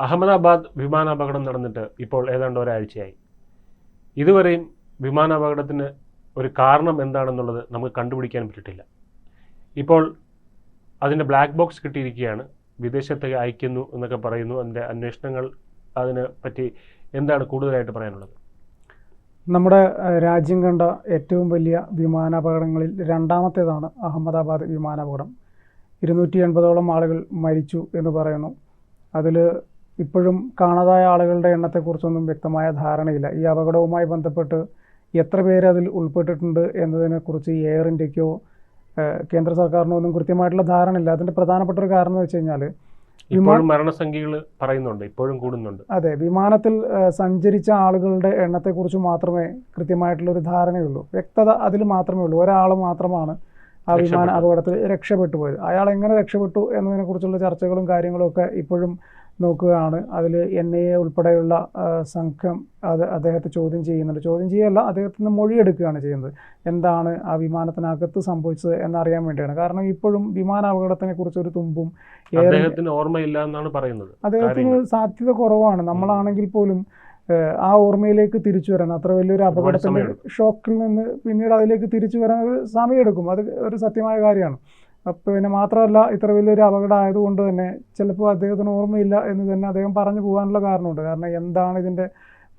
അഹമ്മദാബാദ് വിമാനാപകടം നടന്നിട്ട് ഇപ്പോൾ ഏതാണ്ട് ഒരാഴ്ചയായി. ഇതുവരെയും വിമാനാപകടത്തിന് ഒരു കാരണം എന്താണെന്നുള്ളത് നമുക്ക് കണ്ടുപിടിക്കാൻ പറ്റിയിട്ടില്ല ഇപ്പോൾ അതിന്റെ ബ്ലാക്ക് ബോക്സ് കിട്ടിയിരിക്കുകയാണ്. വിദേശത്തേക്ക് അയക്കുന്നു എന്നൊക്കെ പറയുന്നു. അതിന്റെ അന്വേഷണങ്ങൾ അതിനെ പറ്റി എന്താണ് കൂടുതലായിട്ട് പറയാനുള്ളത്? നമ്മുടെ രാജ്യം കണ്ട ഏറ്റവും വലിയ വിമാനാപകടങ്ങളിൽ രണ്ടാമത്തേതാണ് അഹമ്മദാബാദ് വിമാനാപകടം. ഇരുന്നൂറ്റി എൺപതോളം ആളുകൾ മരിച്ചു എന്ന് പറയുന്നു. അതിൽ ഇപ്പോഴും കാണാതായ ആളുകളുടെ എണ്ണത്തെക്കുറിച്ചൊന്നും വ്യക്തമായ ധാരണയില്ല. ഈ അപകടവുമായി ബന്ധപ്പെട്ട് എത്ര പേര് അതിൽ ഉൾപ്പെട്ടിട്ടുണ്ട് എന്നതിനെക്കുറിച്ച് എയർ ഇന്ത്യക്കോ കേന്ദ്ര സർക്കാരിനോ ഒന്നും കൃത്യമായിട്ടുള്ള ധാരണയില്ല. അതിന്റെ പ്രധാനപ്പെട്ട ഒരു കാരണം എന്ന് വെച്ച് കഴിഞ്ഞാൽ ഇപ്പോഴും മരണസംഖ്യകൾ പറയുന്നുണ്ട്. ഇപ്പോഴും കൂടുന്നുണ്ട്. അതെ വിമാനത്തിൽ സഞ്ചരിച്ച ആളുകളുടെ എണ്ണത്തെക്കുറിച്ച് മാത്രമേ കൃത്യമായിട്ടുള്ള ഒരു ധാരണയുള്ളൂ. വ്യക്തത അതിൽ മാത്രമേ ഉള്ളൂ. ഒരാൾ മാത്രമാണ് ആ വിമാന അപകടത്തിൽ രക്ഷപ്പെട്ടു പോയത്. അയാൾ എങ്ങനെ രക്ഷപ്പെട്ടു എന്നതിനെക്കുറിച്ചുള്ള ചർച്ചകളും കാര്യങ്ങളും ഒക്കെ ഇപ്പോഴും നോക്കുകയാണ്. അതിൽ എൻ ഐ എ ഉൾപ്പെടെയുള്ള സംഘം അത് അദ്ദേഹത്തെ ചോദ്യം ചെയ്യുന്നുണ്ട്. ചോദ്യം ചെയ്യല്ല അദ്ദേഹത്തിൽ നിന്ന് മൊഴിയെടുക്കുകയാണ് ചെയ്യുന്നത്. എന്താണ് ആ വിമാനത്തിനകത്ത് സംഭവിച്ചത് എന്നറിയാൻ വേണ്ടിയാണ്. കാരണം ഇപ്പോഴും വിമാന അപകടത്തിനെ കുറിച്ച് ഒരു തുമ്പും അദ്ദേഹത്തിന് ഓർമ്മയില്ല എന്നാണ് പറയുന്നത്. അദ്ദേഹത്തിന്. സാധ്യത കുറവാണ്. നമ്മളാണെങ്കിൽ പോലും ആ ഓർമ്മയിലേക്ക് തിരിച്ചു വരാൻ അത്ര വലിയൊരു അപകടത്തിന്റെ ഷോക്കിൽ നിന്ന് പിന്നീട് അതിലേക്ക് തിരിച്ചു വരാൻ ഒരു സമയമെടുക്കും. അത് ഒരു സത്യമായ കാര്യമാണ്. അപ്പോൾ പിന്നെ മാത്രമല്ല ഇത്ര വലിയൊരു അപകടം ആയതുകൊണ്ട് തന്നെ ചിലപ്പോൾ അദ്ദേഹത്തിന് ഓർമ്മയില്ല എന്ന് തന്നെ അദ്ദേഹം പറഞ്ഞു പോകാനുള്ള കാരണമുണ്ട്. കാരണം എന്താണ് ഇതിന്റെ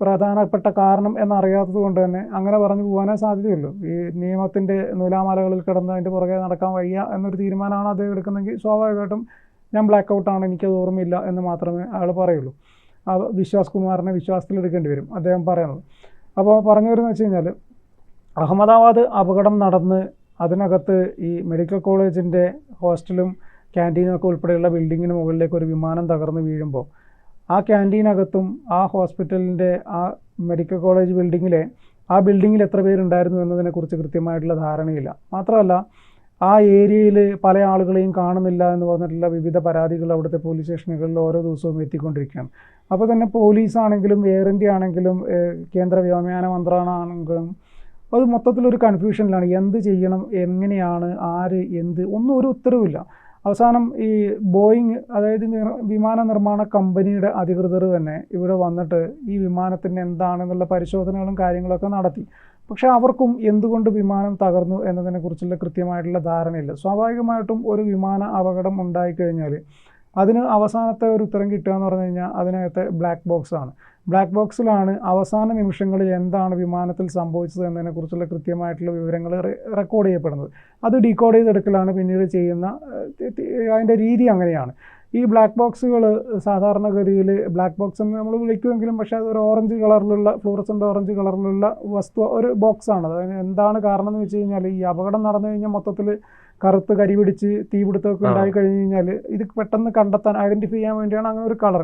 പ്രധാനപ്പെട്ട കാരണം എന്നറിയാത്തത് കൊണ്ട് തന്നെ അങ്ങനെ പറഞ്ഞു പോകാനേ സാധ്യതയുള്ളൂ. ഈ നിയമത്തിന്റെ നൂലാമാലകളിൽ കിടന്ന് അതിന്റെ പുറകെ നടക്കാൻ വയ്യ എന്നൊരു തീരുമാനമാണ് അദ്ദേഹം എടുക്കുന്നതെങ്കിൽ സ്വാഭാവികമായിട്ടും ഞാൻ ബ്ലാക്ക് ഔട്ടാണ് എനിക്കത് ഓർമ്മയില്ല എന്ന് മാത്രമേ അയാൾ പറയുള്ളൂ. ആ വിശ്വാസ് കുമാറിനെ വിശ്വാസത്തിലെടുക്കേണ്ടി വരും അദ്ദേഹം പറയുന്നത്. അപ്പോൾ പറഞ്ഞു വരുന്നത് വെച്ച് കഴിഞ്ഞാൽ അഹമ്മദാബാദ് അപകടം നടന്ന് അതിനകത്ത് ഈ മെഡിക്കൽ കോളേജിന്റെ ഹോസ്റ്റലും ക്യാന്റീനും ഒക്കെ ഉൾപ്പെടെയുള്ള ബിൽഡിങ്ങിന് മുകളിലേക്ക് ഒരു വിമാനം തകർന്ന് വീഴുമ്പോൾ ആ ക്യാന്റീനകത്തും ആ ഹോസ്പിറ്റലിന്റെ ആ മെഡിക്കൽ കോളേജ് ബിൽഡിങ്ങിലെ ആ ബിൽഡിങ്ങിൽ എത്ര പേരുണ്ടായിരുന്നു എന്നതിനെക്കുറിച്ച് കൃത്യമായിട്ടുള്ള ധാരണയില്ല. മാത്രമല്ല ആ ഏരിയയിൽ പല ആളുകളെയും കാണുന്നില്ല എന്ന് പറഞ്ഞിട്ടുള്ള വിവിധ പരാതികൾ അവിടുത്തെ പോലീസ് സ്റ്റേഷനുകളിൽ ഓരോ ദിവസവും എത്തിക്കൊണ്ടിരിക്കുകയാണ്. അപ്പോൾ തന്നെ പോലീസാണെങ്കിലും എയർ ഇന്ത്യ ആണെങ്കിലും കേന്ദ്ര വ്യോമയാന മന്ത്രാലയമാണെങ്കിലും അത് മൊത്തത്തിലൊരു കൺഫ്യൂഷനിലാണ് എന്ത് ചെയ്യണം? എങ്ങനെയാണ്? ആര്? എന്ത്? ഒന്നും ഒരു ഉത്തരവില്ല അവസാനം ഈ ബോയിങ് അതായത് വിമാന നിർമ്മാണ കമ്പനിയുടെ അധികൃതർ തന്നെ ഇവിടെ വന്നിട്ട് ഈ വിമാനത്തിന് എന്താണെന്നുള്ള പരിശോധനകളും കാര്യങ്ങളൊക്കെ നടത്തി. പക്ഷേ അവർക്കും എന്തുകൊണ്ട് വിമാനം തകർന്നു എന്നതിനെക്കുറിച്ചുള്ള കൃത്യമായിട്ടുള്ള ധാരണയില്ല. സ്വാഭാവികമായിട്ടും ഒരു വിമാന അപകടം ഉണ്ടായിക്കഴിഞ്ഞാൽ അതിന് അവസാനത്തെ ഒരു ഉത്തരം കിട്ടുക എന്ന് പറഞ്ഞു കഴിഞ്ഞാൽ അതിനകത്തെ ബ്ലാക്ക് ബോക്സ് ആണ്. ബ്ലാക്ക് ബോക്സിലാണ് അവസാന നിമിഷങ്ങളിൽ എന്താണ് വിമാനത്തിൽ സംഭവിച്ചത് എന്നതിനെക്കുറിച്ചുള്ള കൃത്യമായിട്ടുള്ള വിവരങ്ങൾ റെക്കോർഡ് ചെയ്യപ്പെടുന്നത്. അത് ഡീകോഡ് ചെയ്തെടുക്കലാണ് പിന്നീട് ചെയ്യുന്ന അതിന്റെ രീതി അങ്ങനെയാണ്. ഈ ബ്ലാക്ക് ബോക്സുകൾ സാധാരണഗതിയിൽ ബ്ലാക്ക് ബോക്സ് എന്ന് നമ്മൾ വിളിക്കുമെങ്കിലും പക്ഷേ അത് ഒരു ഓറഞ്ച് കളറിലുള്ള ഫ്ലൂറസന്റ് ഓറഞ്ച് കളറിലുള്ള വസ്തു ഒരു ബോക്സാണ് അതായത് എന്താണ് കാരണം എന്ന് വെച്ച് കഴിഞ്ഞാൽ ഈ അപകടം നടന്നു കഴിഞ്ഞാൽ മൊത്തത്തിൽ കറുത്ത് കരി പിടിച്ച് തീപിടുത്തമൊക്കെ ഉണ്ടായി കഴിഞ്ഞ് കഴിഞ്ഞാൽ ഇത് പെട്ടെന്ന് കണ്ടെത്താൻ ഐഡന്റിഫൈ ചെയ്യാൻ വേണ്ടിയാണ് അങ്ങനെ ഒരു കളർ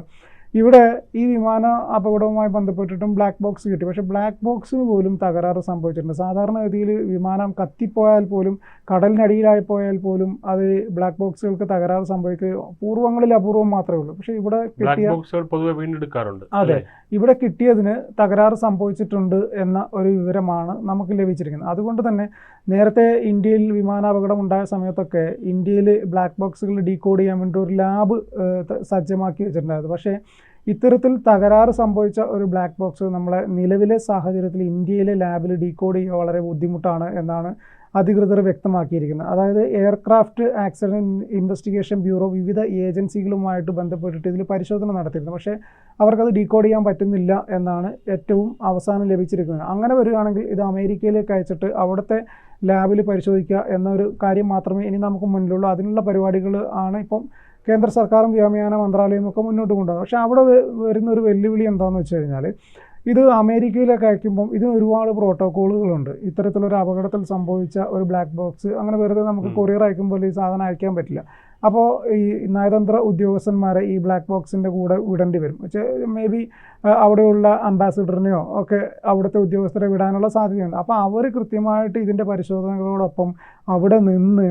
ഇവിടെ ഈ വിമാന അപകടവുമായി ബന്ധപ്പെട്ടിട്ടും ബ്ലാക്ക് ബോക്സ് കിട്ടി. പക്ഷേ ബ്ലാക്ക് ബോക്സിന് പോലും തകരാറ് സംഭവിച്ചിട്ടുണ്ട്. സാധാരണഗതിയിൽ വിമാനം കത്തിപ്പോയാൽ പോലും കടലിനടിയിലായി പോയാൽ പോലും അത് ബ്ലാക്ക് ബോക്സുകൾക്ക് തകരാറ് സംഭവിക്കുക പൂർവങ്ങളിൽ അപൂർവം മാത്രമേ ഉള്ളൂ. പക്ഷേ ഇവിടെ കിട്ടിയ പൊതുവെ വീണ്ടെടുക്കാറുണ്ട് അതെ. ഇവിടെ കിട്ടിയതിന് തകരാറ് സംഭവിച്ചിട്ടുണ്ട് എന്ന ഒരു വിവരമാണ് നമുക്ക് ലഭിച്ചിരിക്കുന്നത്. അതുകൊണ്ട് തന്നെ നേരത്തെ ഇന്ത്യയിൽ വിമാനാപകടം ഉണ്ടായ സമയത്തൊക്കെ ഇന്ത്യയിൽ ബ്ലാക്ക് ബോക്സുകൾ ഡീകോഡ് ചെയ്യാൻ വേണ്ടി ഒരു ലാബ് സജ്ജമാക്കി വെച്ചിട്ടുണ്ടായിരുന്നു. പക്ഷേ ഇത്തരത്തിൽ തകരാറ് സംഭവിച്ച ഒരു ബ്ലാക്ക് ബോക്സ് നമ്മളെ നിലവിലെ സാഹചര്യത്തിൽ ഇന്ത്യയിലെ ലാബിൽ ഡീകോഡ് ചെയ്യുക വളരെ ബുദ്ധിമുട്ടാണ് എന്നാണ് അധികൃതർ വ്യക്തമാക്കിയിരിക്കുന്നത്. അതായത് എയർക്രാഫ്റ്റ് ആക്സിഡന്റ് ഇൻവെസ്റ്റിഗേഷൻ ബ്യൂറോ വിവിധ ഏജൻസികളുമായിട്ട് ബന്ധപ്പെട്ടിട്ട് ഇതിൽ പരിശോധന നടത്തിയിരുന്നു. പക്ഷേ അവർക്കത് ഡീകോഡ് ചെയ്യാൻ പറ്റുന്നില്ല എന്നാണ് ഏറ്റവും അവസാനം ലഭിച്ചിരിക്കുന്നത്. അങ്ങനെ വരികയാണെങ്കിൽ ഇത് അമേരിക്കയിലേക്ക് അയച്ചിട്ട് അവിടുത്തെ ലാബിൽ പരിശോധിക്കുക എന്നൊരു കാര്യം മാത്രമേ ഇനി നമുക്ക് മുന്നിലുള്ളൂ. അതിനുള്ള പരിപാടികൾ ആണ് ഇപ്പം കേന്ദ്ര സർക്കാരും വ്യോമയാന മന്ത്രാലയവും ഒക്കെ മുന്നോട്ട് കൊണ്ടുപോകും പക്ഷേ അവിടെ വരുന്ന ഒരു വെല്ലുവിളി എന്താണെന്ന് വെച്ച് കഴിഞ്ഞാൽ ഇത് അമേരിക്കയിലൊക്കെ അയക്കുമ്പം ഇതിന് ഒരുപാട് പ്രോട്ടോക്കോളുകളുണ്ട്. ഇത്തരത്തിലൊരു അപകടത്തിൽ സംഭവിച്ച ഒരു ബ്ലാക്ക് ബോക്സ് അങ്ങനെ വെറുതെ നമുക്ക് കൊറിയർ അയക്കുമ്പോൾ ഈ സാധനം അയക്കാൻ പറ്റില്ല. അപ്പോൾ ഈ നയതന്ത്ര ഉദ്യോഗസ്ഥന്മാരെ ഈ ബ്ലാക്ക് ബോക്സിന്റെ കൂടെ വിടേണ്ടി വരും. പക്ഷേ മേ ബി അവിടെയുള്ള അംബാസിഡറിനെയോ ഒക്കെ അവിടുത്തെ ഉദ്യോഗസ്ഥരെ വിടാനുള്ള സാധ്യതയുണ്ട്. അപ്പോൾ അവർ കൃത്യമായിട്ട് ഇതിന്റെ പരിശോധനകളോടൊപ്പം അവിടെ നിന്ന്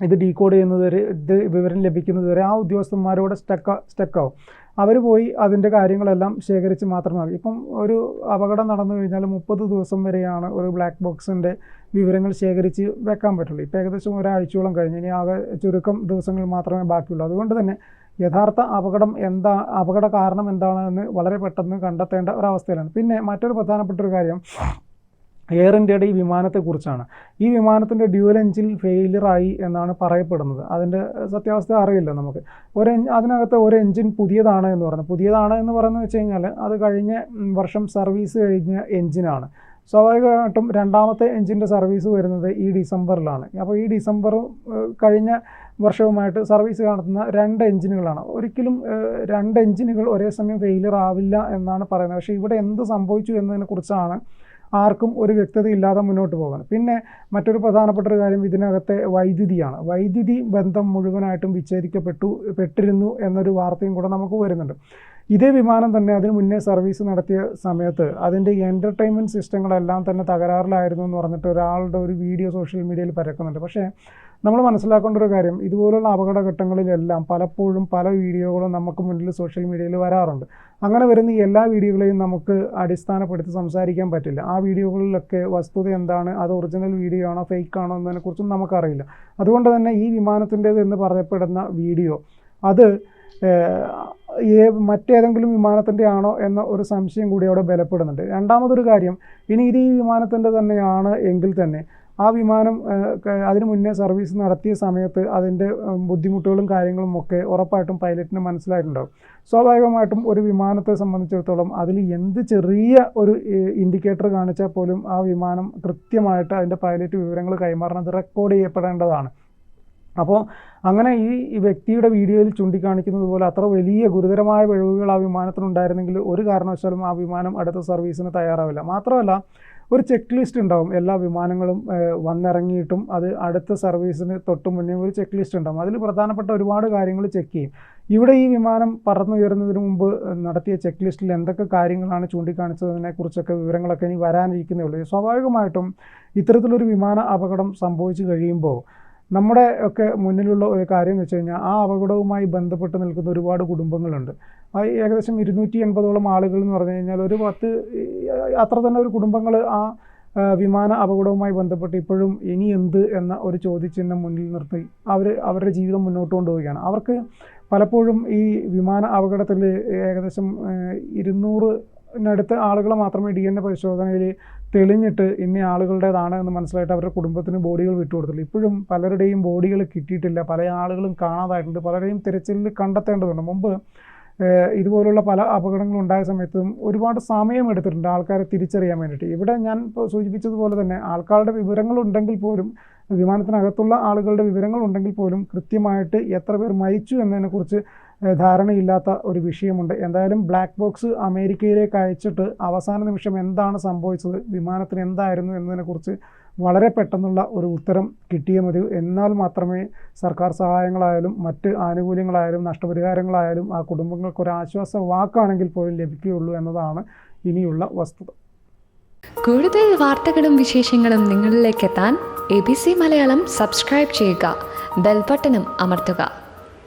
ഇത് ഡീകോഡ് ചെയ്യുന്നത് വരെ ഇത് വിവരം ലഭിക്കുന്നത് വരെ ആ ഉദ്യോഗസ്ഥന്മാരോട് സ്റ്റക്ക സ്റ്റക്കാവും അവർ പോയി അതിന്റെ കാര്യങ്ങളെല്ലാം ശേഖരിച്ച് മാത്രമേ മതി ഇപ്പം ഒരു അപകടം നടന്നു കഴിഞ്ഞാൽ മുപ്പത് ദിവസം വരെയാണ് ഒരു ബ്ലാക്ക് ബോക്സിന്റെ വിവരങ്ങൾ ശേഖരിച്ച് വെക്കാൻ പറ്റുള്ളൂ. ഇപ്പോൾ ഏകദേശം ഒരാഴ്ചയോളം കഴിഞ്ഞ്. ഇനി ആകെ ചുരുക്കം ദിവസങ്ങൾ മാത്രമേ ബാക്കിയുള്ളൂ. അതുകൊണ്ട് തന്നെ യഥാർത്ഥ അപകടം എന്താ അപകട കാരണം എന്താണെന്ന് വളരെ പെട്ടെന്ന് കണ്ടെത്തേണ്ട ഒരവസ്ഥയിലാണ്. പിന്നെ മറ്റൊരു പ്രധാനപ്പെട്ട ഒരു കാര്യം എയർ ഇന്ത്യയുടെ ഈ വിമാനത്തെക്കുറിച്ചാണ്. ഈ വിമാനത്തിന്റെ ഡ്യൂവൽ എഞ്ചിൻ ഫെയിലിയറായി എന്നാണ് പറയപ്പെടുന്നത്. അതിന്റെ സത്യാവസ്ഥ അറിയില്ല നമുക്ക്. ഒരു അതിനകത്ത് ഒരു എഞ്ചിൻ പുതിയതാണ് എന്ന് പറഞ്ഞു. പുതിയതാണ് എന്ന് പറയുന്നത് വെച്ച് കഴിഞ്ഞാൽ അത് കഴിഞ്ഞ വർഷം സർവീസ് കഴിഞ്ഞ എഞ്ചിനാണ് സ്വാഭാവികമായിട്ടും രണ്ടാമത്തെ എഞ്ചിന്റെ സർവീസ് വരുന്നത് ഈ ഡിസംബറിലാണ്. അപ്പോൾ ഈ ഡിസംബർ കഴിഞ്ഞ വർഷവുമായിട്ട് സർവീസ് നടത്തുന്ന രണ്ട് എഞ്ചിനുകളാണ് ഒരിക്കലും രണ്ട് എഞ്ചിനുകൾ ഒരേ സമയം ഫെയിലിയർ ആവില്ല എന്നാണ് പറയുന്നത്. പക്ഷേ ഇവിടെ എന്ത് സംഭവിച്ചു എന്നതിനെക്കുറിച്ചാണ് ആർക്കും ഒരു വ്യക്തത ഇല്ലാതെ മുന്നോട്ട് പോകാൻ. പിന്നെ മറ്റൊരു പ്രധാനപ്പെട്ട ഒരു കാര്യം ഇതിനകത്തെ വൈദ്യുതിയാണ്. വൈദ്യുതി ബന്ധം മുഴുവനായിട്ടും വിച്ഛേദിക്കപ്പെട്ടു പെട്ടിരുന്നു എന്നൊരു വാർത്തയും കൂടെ നമുക്ക് വരുന്നുണ്ട്. ഇതേ വിമാനം തന്നെ അതിന് മുന്നേ സർവീസ് നടത്തിയ സമയത്ത് അതിന്റെ എന്റർടൈൻമെന്റ് സിസ്റ്റങ്ങളെല്ലാം തന്നെ തകരാറിലായിരുന്നു എന്ന് പറഞ്ഞിട്ട് ഒരാളുടെ ഒരു വീഡിയോ സോഷ്യൽ മീഡിയയിൽ പരക്കുന്നുണ്ട്. പക്ഷേ നമ്മൾ മനസ്സിലാക്കേണ്ട ഒരു കാര്യം ഇതുപോലുള്ള അപകടഘട്ടങ്ങളിലെല്ലാം പലപ്പോഴും പല വീഡിയോകളും നമുക്ക് മുന്നിൽ സോഷ്യൽ മീഡിയയിൽ വരാറുണ്ട്. അങ്ങനെ വരുന്ന എല്ലാ വീഡിയോകളെയും നമുക്ക് അടിസ്ഥാനപ്പെടുത്തി സംസാരിക്കാൻ പറ്റില്ല. ആ വീഡിയോകളിലൊക്കെ വസ്തുത എന്താണ് അത് ഒറിജിനൽ വീഡിയോ ആണോ ഫേക്ക് ആണോ എന്നതിനെക്കുറിച്ചും നമുക്കറിയില്ല. അതുകൊണ്ട് തന്നെ ഈ വിമാനത്തിന്റേത് എന്ന് പറയപ്പെടുന്ന വീഡിയോ അത് മറ്റേതെങ്കിലും വിമാനത്തിന്റെ ആണോ എന്ന ഒരു സംശയം കൂടി അവിടെ ബലപ്പെടുന്നുണ്ട്. രണ്ടാമതൊരു കാര്യം ഇനി ഇത് ഈ വിമാനത്തിന്റെ തന്നെയാണ് എങ്കിൽ തന്നെ ആ വിമാനം അതിനു മുന്നേ സർവീസ് നടത്തിയ സമയത്ത് അതിന്റെ ബുദ്ധിമുട്ടുകളും കാര്യങ്ങളും ഒക്കെ ഉറപ്പായിട്ടും പൈലറ്റിന് മനസ്സിലായിട്ടുണ്ടാകും സ്വാഭാവികമായിട്ടും ഒരു വിമാനത്തെ സംബന്ധിച്ചിടത്തോളം അതിൽ എന്ത് ചെറിയ ഒരു ഇൻഡിക്കേറ്റർ കാണിച്ചാൽ പോലും ആ വിമാനം കൃത്യമായിട്ട് അതിന്റെ പൈലറ്റ് വിവരങ്ങൾ കൈമാറണത് റെക്കോർഡ് ചെയ്യപ്പെടേണ്ടതാണ്. അപ്പോൾ അങ്ങനെ ഈ വ്യക്തിയുടെ വീഡിയോയിൽ ചൂണ്ടിക്കാണിക്കുന്നത് പോലെ അത്ര വലിയ ഗുരുതരമായ പിഴവുകൾ ആ വിമാനത്തിനുണ്ടായിരുന്നെങ്കിൽ ഒരു കാരണവശാലും ആ വിമാനം അടുത്ത സർവീസിന് തയ്യാറാവില്ല. മാത്രമല്ല ഒരു ചെക്ക് ലിസ്റ്റ് ഉണ്ടാവും. എല്ലാ വിമാനങ്ങളും വന്നിറങ്ങിയിട്ടും അത് അടുത്ത സർവീസിന് തൊട്ട് മുന്നേ ഒരു ചെക്ക് ലിസ്റ്റ് ഉണ്ടാവും. അതിൽ പ്രധാനപ്പെട്ട ഒരുപാട് കാര്യങ്ങൾ ചെക്ക് ചെയ്യും. ഇവിടെ ഈ വിമാനം പറന്നുയരുന്നതിന് മുമ്പ് നടത്തിയ ചെക്ക് ലിസ്റ്റിൽ എന്തൊക്കെ കാര്യങ്ങളാണ് ചൂണ്ടിക്കാണിച്ചതിനെ കുറിച്ചൊക്കെ വിവരങ്ങളൊക്കെ ഇനി വരാനിരിക്കുന്നേ ഉള്ളൂ. സ്വാഭാവികമായിട്ടും ഇത്തരത്തിലൊരു വിമാന അപകടം സംഭവിച്ചു കഴിയുമ്പോൾ നമ്മുടെ ഒക്കെ മുന്നിലുള്ള ഒരു കാര്യം എന്ന് വെച്ച് കഴിഞ്ഞാൽ ആ അപകടവുമായി ബന്ധപ്പെട്ട് നിൽക്കുന്ന ഒരുപാട് കുടുംബങ്ങളുണ്ട്. ആ ഏകദേശം ഇരുന്നൂറ്റി എൺപതോളം ആളുകൾ എന്ന് പറഞ്ഞു കഴിഞ്ഞാൽ ഒരു പത്ത് അത്ര തന്നെ ഒരു കുടുംബങ്ങൾ ആ, വിമാന അപകടവുമായി ബന്ധപ്പെട്ട് ഇപ്പോഴും ഇനി എന്ത് എന്ന ഒരു ചോദ്യചിഹ്നം മുന്നിൽ നിർത്തി അവർ അവരുടെ ജീവിതം മുന്നോട്ട് കൊണ്ടുപോവുകയാണ്. അവർക്ക് പലപ്പോഴും ഈ വിമാന അപകടത്തിൽ ഏകദേശം ഇരുന്നൂറിനടുത്ത് ആളുകൾ മാത്രമേ ഡി എൻ എ പരിശോധനയിൽ തെളിഞ്ഞിട്ട് ഇന്ന ആളുകളുടേതാണ് എന്ന് മനസ്സിലായിട്ട് അവരുടെ കുടുംബത്തിന് ബോഡികൾ വിട്ടുകൊടുത്തില്ല ഇപ്പോഴും പലരുടെയും ബോഡികൾ കിട്ടിയിട്ടില്ല. പല ആളുകളും കാണാതായിട്ടുണ്ട്. പലരെയും തിരച്ചിലിൽ കണ്ടെത്തേണ്ടതുണ്ട്. മുമ്പ് ഇതുപോലുള്ള പല അപകടങ്ങളും ഉണ്ടായ സമയത്തും ഒരുപാട് സമയം എടുത്തിട്ടുണ്ട് ആൾക്കാരെ തിരിച്ചറിയാൻ വേണ്ടിയിട്ട്. ഇവിടെ ഞാൻ ഇപ്പോൾ സൂചിപ്പിച്ചതുപോലെ തന്നെ ആൾക്കാരുടെ വിവരങ്ങളുണ്ടെങ്കിൽ പോലും വിമാനത്തിനകത്തുള്ള ആളുകളുടെ വിവരങ്ങളുണ്ടെങ്കിൽ പോലും കൃത്യമായിട്ട് എത്ര പേർ മരിച്ചു എന്നതിനെക്കുറിച്ച് ധാരണയില്ലാത്ത ഒരു വിഷയമുണ്ട്. എന്തായാലും ബ്ലാക്ക് ബോക്സ് അമേരിക്കയിലേക്ക് അയച്ചിട്ട് അവസാന നിമിഷം എന്താണ് സംഭവിച്ചത് വിമാനത്തിന് എന്തായിരുന്നു എന്നതിനെക്കുറിച്ച് വളരെ പെട്ടെന്നുള്ള ഒരു ഉത്തരം കിട്ടിയേ മതി. എന്നാൽ മാത്രമേ സർക്കാർ സഹായങ്ങളായാലും മറ്റ് ആനുകൂല്യങ്ങളായാലും നഷ്ടപരിഹാരങ്ങളായാലും ആ കുടുംബങ്ങൾക്ക് ഒരു ആശ്വാസ വാക്കാണെങ്കിൽ പോലും ലഭിക്കുകയുള്ളൂ എന്നതാണ് ഇനിയുള്ള വസ്തുത. കൂടുതൽ വാർത്തകളും വിശേഷങ്ങളും നിങ്ങളിലേക്ക് എത്താൻ A B C Malayalam subscribe ചെയ്യുക ബെൽബട്ടനും അമർത്തുക.